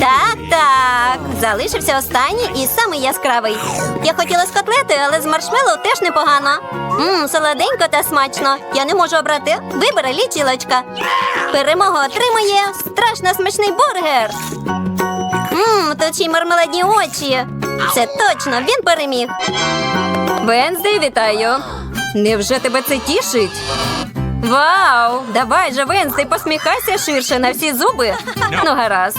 Так, так. Залишився останній і самий яскравий. Я хотіла з котлети, але з маршмеллоу теж непогано. Мм, солоденько та смачно. Я не можу обрати. Вибери лічилочка. Перемогу отримує страшно смачний бургер. Мм, тут ще й мармеладні очі. Це точно він переміг. Венздей, вітаю. Невже тебе це тішить? Вау! Давай же, Венсти, посміхайся ширше на всі зуби. Ну, гаразд.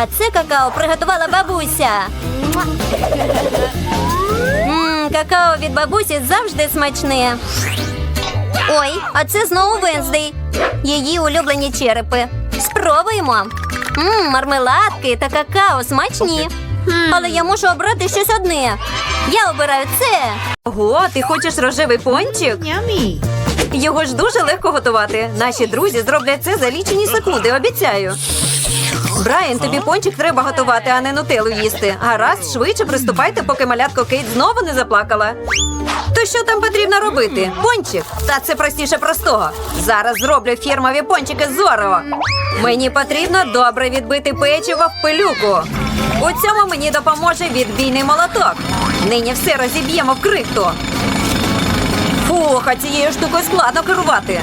А це какао приготувала бабуся. Мм, какао від бабусі завжди смачне. Ой, а це знову Венздей. Її улюблені черепи. Спробуємо. Мм, мармеладки та какао смачні. Але я можу обрати щось одне. Я обираю це. Ого, ти хочеш рожевий пончик? Його ж дуже легко готувати. Наші друзі зроблять це за лічені секунди, обіцяю. Брайан, тобі пончик треба готувати, а не нутелу їсти. Гаразд, швидше приступайте, поки малятко Кейт знову не заплакала. То що там потрібно робити? Пончик? Та це простіше простого. Зараз зроблю фірмові пончики з Орео. Мені потрібно добре відбити печиво в пилюку. У цьому мені допоможе відбійний молоток. Нині все розіб'ємо в крихту. Фух, а цією штукою складно керувати.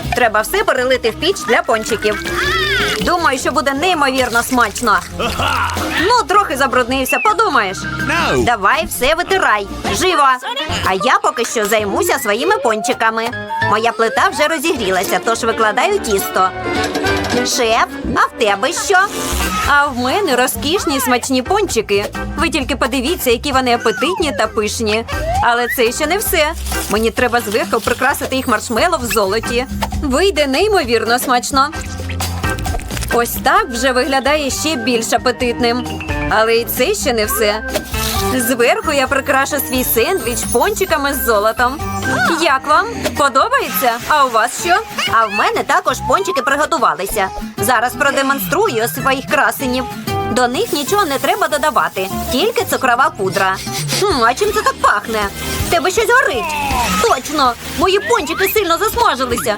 Треба все перелити в піч для пончиків. Думаю, що буде неймовірно смачно. Ну, трохи забруднився, подумаєш. No. Давай все витирай. Живо. А я поки що займуся своїми пончиками. Моя плита вже розігрілася, тож викладаю тісто. Шеф, а в тебе що? А в мене розкішні смачні пончики. Ви тільки подивіться, які вони апетитні та пишні. Але це ще не все. Мені треба зверху прикрасити їх маршмело в золоті. Вийде неймовірно смачно. Ось так вже виглядає ще більш апетитним. Але і це ще не все. Зверху я прикрашу свій сендвіч пончиками з золотом. Як вам? Подобається? А у вас що? А в мене також пончики приготувалися. Зараз продемонструю своїх красенів. До них нічого не треба додавати, тільки цукрова пудра. А чим це так пахне? Тебе щось горить. Точно, мої пончики сильно засмажилися.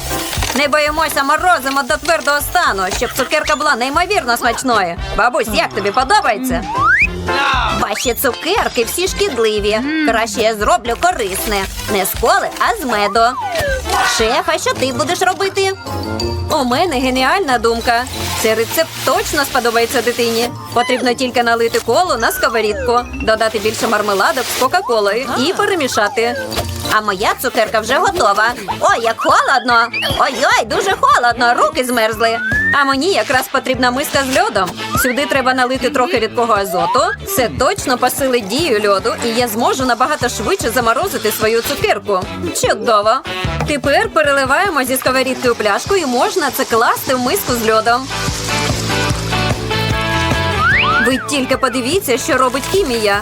Не боїмося, морозимо до твердого стану, щоб цукерка була неймовірно смачною. Бабусь, як тобі подобається? Ваші цукерки всі шкідливі. Краще я зроблю корисне. Не з коли, а з меду. Шеф, а що ти будеш робити? У мене геніальна думка. Цей рецепт точно сподобається дитині. Потрібно тільки налити коло на сковорідку, додати більше мармеладок з кока-колою і перемішати. А моя цукерка вже готова. Ой, як холодно! Ой-ой, дуже холодно, руки змерзли. А мені якраз потрібна миска з льодом. Сюди треба налити трохи рідкого азоту. Це точно посилить дію льоду, і я зможу набагато швидше заморозити свою цукерку. Чудово! Тепер переливаємо зі сковорідки у пляшку і можна це класти в миску з льодом. Ви тільки подивіться, що робить хімія.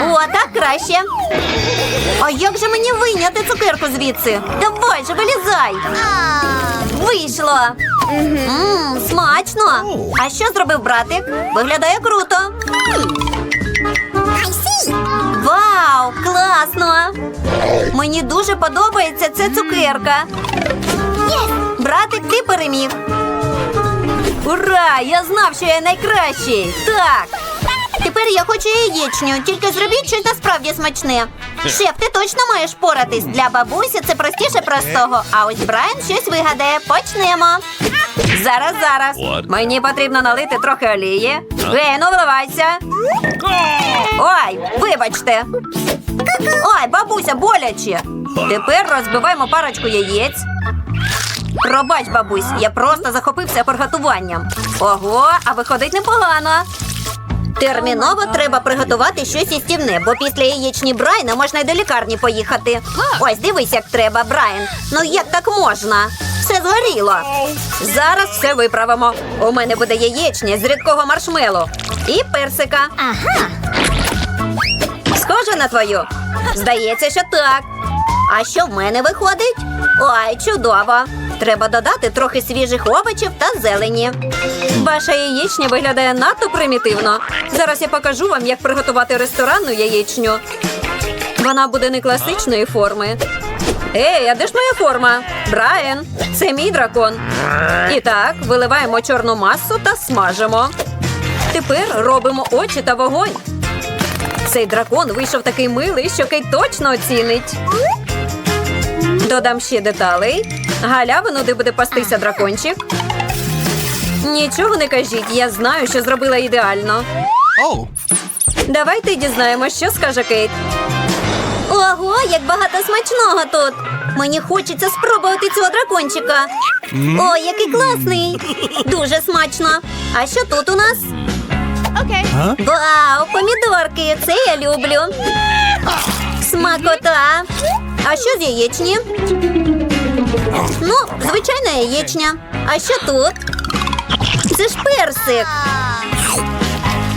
О, так краще. А як же мені вийняти цукерку звідси? Давай же, вилізай. Вийшло. Мм, смачно. А що зробив братик? Виглядає круто. Вау, класно! Мені дуже подобається ця цукерка. Братик, ти переміг. Ура! Я знав, що я найкращий. Так. Тепер я хочу яєчню, тільки зробіть щось насправді смачне. Шеф, ти точно маєш поратись. Для бабусі це простіше простого. А ось Брайан щось вигадає. Почнемо. Зараз, зараз. What? Мені потрібно налити трохи олії. Ей, ну вливайся. Ой, вибачте. Ой, бабуся, боляче. Тепер розбиваємо парочку яєць. Пробач, бабусь, я просто захопився приготуванням. Ого, а виходить непогано. Терміново треба приготувати щось їстівне, бо після яєчні Брайна можна й до лікарні поїхати. Ось дивись, як треба, Брайан. Ну як так можна? Все згоріло. Зараз все виправимо. У мене буде яєчня з рідкого маршмелу і персика. Ага. Схоже на твою? Здається, що так. А що в мене виходить? Ой, чудово. Треба додати трохи свіжих овочів та зелені. Ваша яєчня виглядає надто примітивно. Зараз я покажу вам, як приготувати ресторанну яєчню. Вона буде не класичної форми. Ей, а де ж моя форма? Брайан, це мій дракон. І так, виливаємо чорну масу та смажимо. Тепер робимо очі та вогонь. Цей дракон вийшов такий милий, що Кейт точно оцінить. Додам ще деталей. Галявину, де буде пастися дракончик. Нічого не кажіть, я знаю, що зробила ідеально. Oh. Давайте дізнаємось, що скаже Кейт. Ого, як багато смачного тут. Мені хочеться спробувати цього дракончика. О, який класний! Дуже смачно. А що тут у нас? Вау, помідорки! Це я люблю. Смакота. А що з яєчні? Ну, звичайна яєчня. А що тут? Це ж персик.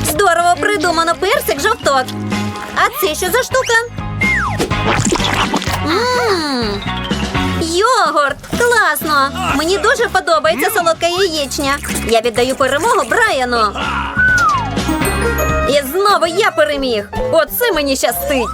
Здорово придумано персик жовток. А це що за штука? Мм, Йогурт! Класно! Мені дуже подобається солодка яєчня. Я віддаю перемогу Брайану. І знову я переміг. Оце мені щастить.